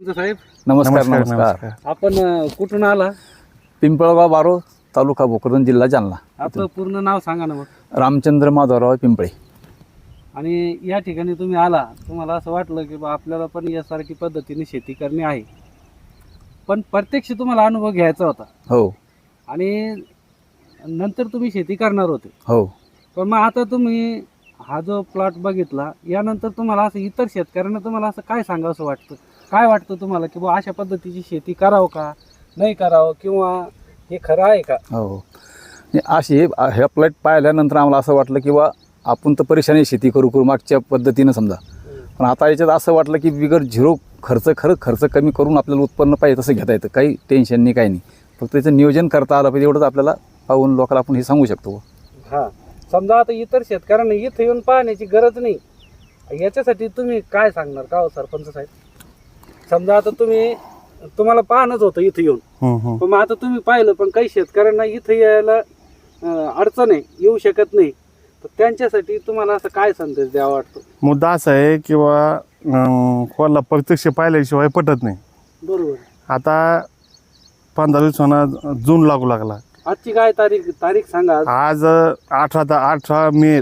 तुमचं साहेब? नमस्कार नमस्कार आपण कुठून आला? पिंपळगाव बारो तालुका भोकरदन जिल्हा जालना. आपलं पूर्ण नाव सांगा ना मग. रामचंद्र माधवराव पिंपळे. आणि या ठिकाणी तुम्ही आला तुम्हाला असं वाटलं की बा आपल्याला पण यासारखी पद्धतीने शेती करणे आहे. पण प्रत्यक्ष तुम्हाला अनुभव घ्यायचा होता. हो. आणि नंतर तुम्ही शेती करणार होते. हो. पण मग आता तुम्ही हा जो प्लॉट बघितला यानंतर तुम्हाला असं इतर शेतकऱ्यांना तुम्हाला असं काय सांगावं असं वाटतं? काय वाटतं तुम्हाला की बा अशा पद्धतीची शेती करावं का? नाही करावं किंवा हे खरं आहे का? हो. अशी ह्या प्लॅट पाहिल्यानंतर आम्हाला असं वाटलं की बा आपण तर परेशानी शेती करू करू मागच्या पद्धतीनं समजा. पण आता याच्यात असं वाटलं की बिगर झिरो खर्च खरं खर्च कमी करून आपल्याला उत्पन्न पाहिजे तसं घेता येतं. काही टेन्शन नाही काही नाही. फक्त त्याचं नियोजन करता आलं पाहिजे एवढंच आपल्याला पाहून लोकांना आपण हे सांगू शकतो हा. समजा आता इतर शेतकऱ्यांना इथं येऊन पाहण्याची गरज नाही. याच्यासाठी तुम्ही काय सांगणार? का हो सरपंच साहेब? समजा आता तुम्ही तुम्हाला पाहणंच होतं इथं येऊन. पण मग आता तुम्ही पाहिलं पण काही शेतकऱ्यांना इथं यायला अडचण आहे येऊ शकत नाही. तर त्यांच्यासाठी तुम्हाला असं काय संदेश द्यावा वाटतो? मुद्दा असा आहे किंवा कोणाला प्रत्यक्ष पाहिल्याशिवाय पटत नाही. बरोबर आता पंधरा दिवसांना जून लागू लागला. आजची काय तारीख तारीख सांगा आज. अठरा अठरा मे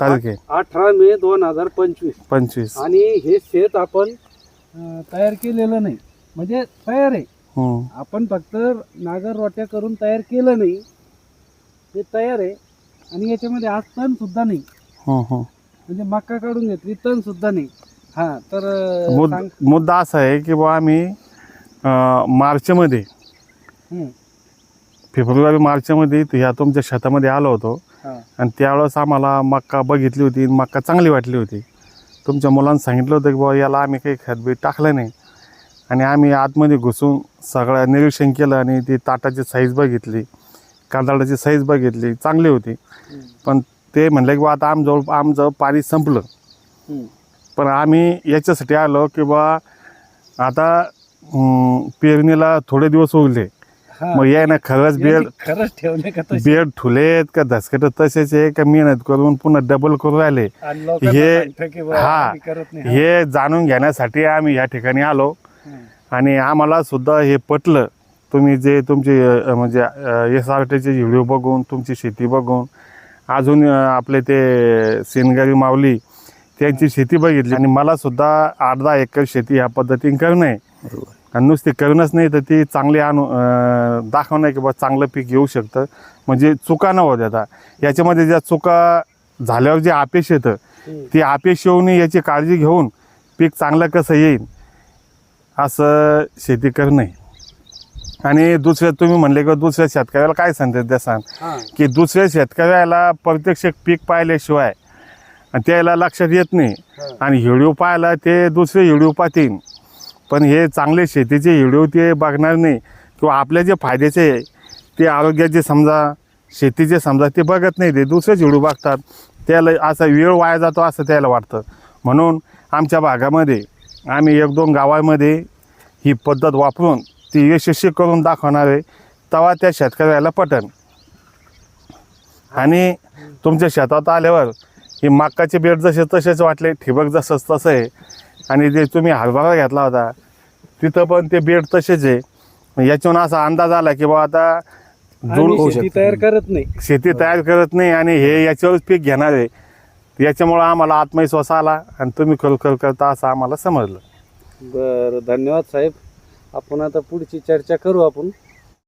तारीख आहे. अठरा मे दोन हजार पंचवीस. पंचवीस. आणि हे शेत आपण अं, तयार केलेलं नाही. म्हणजे तयार आहे. हम्म. आपण फक्त नागर रोट्या करून तयार केलं नाही ते तयार आहे. आणि याच्यामध्ये आज तण सुद्धा नाही. हम्म, हम्म. म्हणजे मक्का काढून घेतली तण सुद्धा नाही. हा तर अं, मुद- सांग. मुद्दा असा आहे की बा आम्ही अं, मार्चमध्ये हम्म, फेब्रुवारी मार्चमध्ये ह्या तुमच्या शेतामध्ये आलो होतो. हा, आणि त्यावेळेस आम्हाला मक्का बघितली होती मक्का चांगली वाटली होती. तुमच्या मुलांना सांगितलं होतं की बाबा याला आम्ही काही खतबीट टाकलं नाही. आणि आम्ही आतमध्ये घुसून सगळं निरीक्षण केलं आणि ती ताटाची साईज बघितली कांदाडाची साईज बघितली चांगली होती. पण ते म्हणलं की बा आता आमजवळ आमचं पाणी संपलं. पण आम्ही याच्यासाठी आलो की बा आता पेरणीला थोडे दिवस उरले हा. मग याय ना खरंच बेड खरंच ठेवले का तसे? बेड ठुलेत का धसकट तसेच आहे का मेहनत करून पुन्हा डबल करून राहिले? आणि लोकांना हे- सांगतं की बा, हा. आम्ही करत नाही. हे जाणून घेण्यासाठी आम्ही या ठिकाणी आलो. आणि आम्हाला सुद्धा हे पटलं. तुम्ही जे तुमचे अ, म्हणजे एस आर टीचे व्हिडिओ बघून तुमची शेती बघून अजून अ, आपले ते सेनगारी माऊली त्यांची शेती बघितली. आणि मला सुद्धा आठ दहा एकर शेती ह्या पद्धतीने करणं आहे. बरोबर. आणि नुसती करणंच नाही तर ती चांगली आणू दाखवणं की बा चांगलं पीक येऊ शकतं. म्हणजे चुका न होत आता. याच्यामध्ये ज्या चुका झाल्यावर जे अपयश येतं. ती अपयश येऊ नये याची काळजी घेऊन पीक चांगलं कसं येईल असं शेती करणं आणि दुसऱ्या तुम्ही म्हणले की दुसऱ्या शेतकऱ्याला काय संदेश द्यासान हा, की दुसऱ्या शेतकऱ्याला प्रत्यक्ष पीक पाहिल्याशिवाय आणि त्याला लक्षात येत नाही. आणि व्हिडिओ पाहायला ते दुसरे व्हिडिओ पाहतील. पण हे चांगले शेतीचे व्हिडिओ ते बघणार नाही. किंवा आपल्या जे फायद्याचे आहे ते आरोग्याचे समजा शेतीचे समजा ते बघत नाही ते दुसरेच व्हिडिओ बघतात. त्याला असा वेळ वाया जातो असं त्याला वाटतं. म्हणून आमच्या भागामध्ये आम्ही एक दोन गावामध्ये ही पद्धत वापरून ती यशस्वी करून दाखवणार आहे. तेव्हा त्या शेतकऱ्याला पटन. आणि तुमच्या शेतात आल्यावर ही मक्काचे बेड जसे तसेच वाटले ठिबक जसंच तसं आहे आणि जे तुम्ही हरभरा घेतला होता तिथं पण ते बेड तसेच आहे. याच्यावरून असा अंदाज आला की बा आता आम्ही होऊ शेती शकतं. तयार करत नाही. शेती तयार करत नाही आणि हे याच्यावरच पीक घेणार आहे. याच्यामुळं आम्हाला आत्मविश्वास आला आणि तुम्ही खरोखर करता असं आम्हाला समजलं. बरं धन्यवाद साहेब. आपण आता पुढची चर्चा करू आपण.